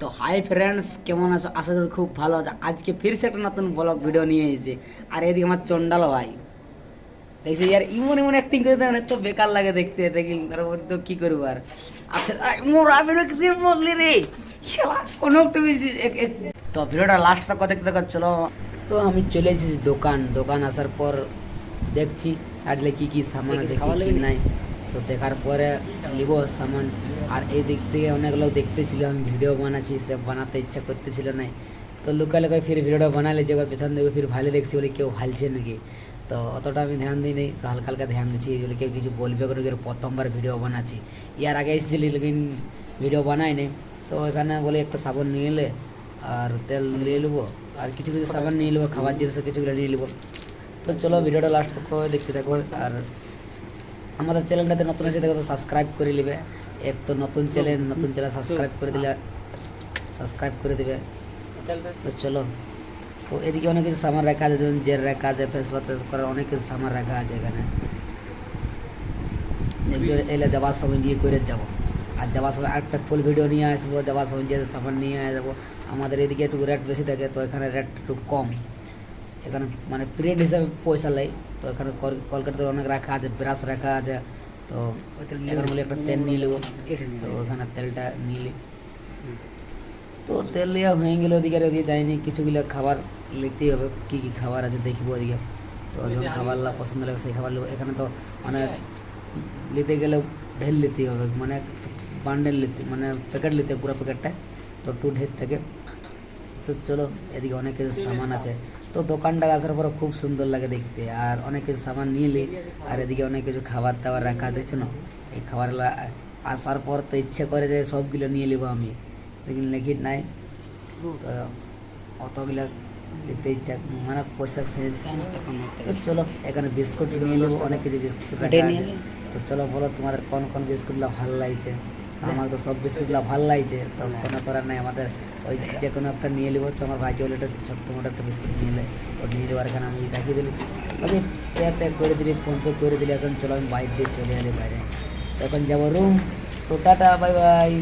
তো hi friends কেমন আছো? আশা করি খুব ভালো আছো। আজকে ফিরছে একটা নতুন ব্লগ ভিডিও নিয়ে এসেছে। আর এদিকে আমার চন্ডাল ভাই। দেখছি ইয়ার ইমন ইমন অ্যাক্টিং করে দেয় তো বেকার লাগে দেখতে দেখি তারপর তো কি করব আর। আচ্ছা মোর বললি রে? কোনো একটু তো ভিডিওটা লাস্ট তক দেখতে দেখো চলো। তো আমি চলে এসেছি দোকান। দোকান আসার পর দেখছি সাইডলে কি কি সামান আছে কি নাই। তো দেখার পরে নিব সামান। আর এই দিক থেকে অনেক লোক দেখতেছিল, আমি ভিডিও বানাচ্ছি, সে বানাতে ইচ্ছা করতেছিল না। তো লুকা লুকায় ফির ভিডিওটা বানালে যে পেছন দিকে ফির ভালো দেখছি বলে কেউ ভালছে নাকি? তো অতটা আমি ধ্যান দিই নি তো হালকা হালকা ধ্যান দিচ্ছি বলে কেউ কিছু বলবে করে এর প্রথমবার ভিডিও বানাচ্ছি। ইয়ার আগে এসেছিলি, লেকিন ভিডিও বানাই নি তো এখানে বলে একটা সাবান নিয়ে এলে, আর তেল নিয়ে নেব, আর কিছু কিছু সাবান নিয়ে নেব, খাবার জিনিস কিছুগুলো নিয়ে নেব। তো চলো, ভিডিওটা লাস্ট দেখতে থাকো, আর আমাদের চ্যানেলটাতে নতুন এসে দেখো সাবস্ক্রাইব করে নেবে। এক তো নতুন চ্যানেল নতুন চ্যানেল সাবস্ক্রাইব করে দিলে সাবস্ক্রাইব করে দেবে। তো চলো। তো এদিকে অনেক কিছু সামান রাখা আছে, যেমন জেল রাখা আছে ফেস বাতাস করার অনেক কিছু সামান রাখা আছে এখানে। একজন এলে যাওয়ার সময় নিয়ে করে যাব। আর যাওয়ার সময় আরেকটা ফুল ভিডিও নিয়ে আসব যাওয়ার সময় যে সামান নিয়ে যাব আমাদের এদিকে একটু রেট বেশি থাকে, তো এখানে রেট একটু কম। এখানে মানে প্রিন্ট হিসাবে পয়সা নেই তো এখানে কল- কলকাতাতে অনেক রাখা আছে ব্রাশ রাখা আছে তো এখানে বলে একটা তেল নিয়ে নেব তো ওখানে তেলটা নিয়ে নিই তো তেল নেওয়া হয়ে গেলে ওদিকে আর ওদিকে যাইনি কিছুগুলো খাবার নিতেই হবে কী কী খাবার আছে দেখব ওদিকে। তো যখন খাবারগুলো পছন্দ লাগে সেই খাবার নেব এখানে তো মানে নিতে গেলে ঢেল নিতেই হবে মানে বান্ডেল নিতে মানে প্যাকেট নিতে পুরো প্যাকেটটা তো একটু ঢের থাকে তো চলো এদিকে অনেক কিছু সামান আছে। তো দোকানটা আসার পর খুব সুন্দর লাগে দেখতে। আর অনেক কিছু সামান নিয়ে নিই আর এদিকে অনেক কিছু খাবার দাবার রাখা দেখছ না এই খাবারগুলো আসার পর তো ইচ্ছে করে যে সবগুলো নিয়ে নেব আমি। লেকিন লেখি নাই? তো অতগুলো নিতে ইচ্ছা মানে পয়সা শেষ তো চলো এখানে বিস্কুট নিয়ে নেব অনেক কিছু বিস্কুট তো চলো বলো তোমাদের কোন কোন বিস্কুটগুলো ভালো লাগছে। আমার তো সব বিস্কুটগুলো ভালো লাগছে, তো কোনো করার নাই। আমাদের ওই যে কোনো একটা নিয়ে নেব আমার ভাইকে বলে একটা ছোট্ট মোটো একটা বিস্কুট নিয়ে নেয় তো নিয়ে নেবার এখানে আমি রাখিয়ে দিলি ওকে পেতে করে দিলি ফোনপে করে দিলি, এখন চলো আমি বাইক দিয়ে চলে এলি বাইরে। তখন যাব রুম তো টাটা বাই বাই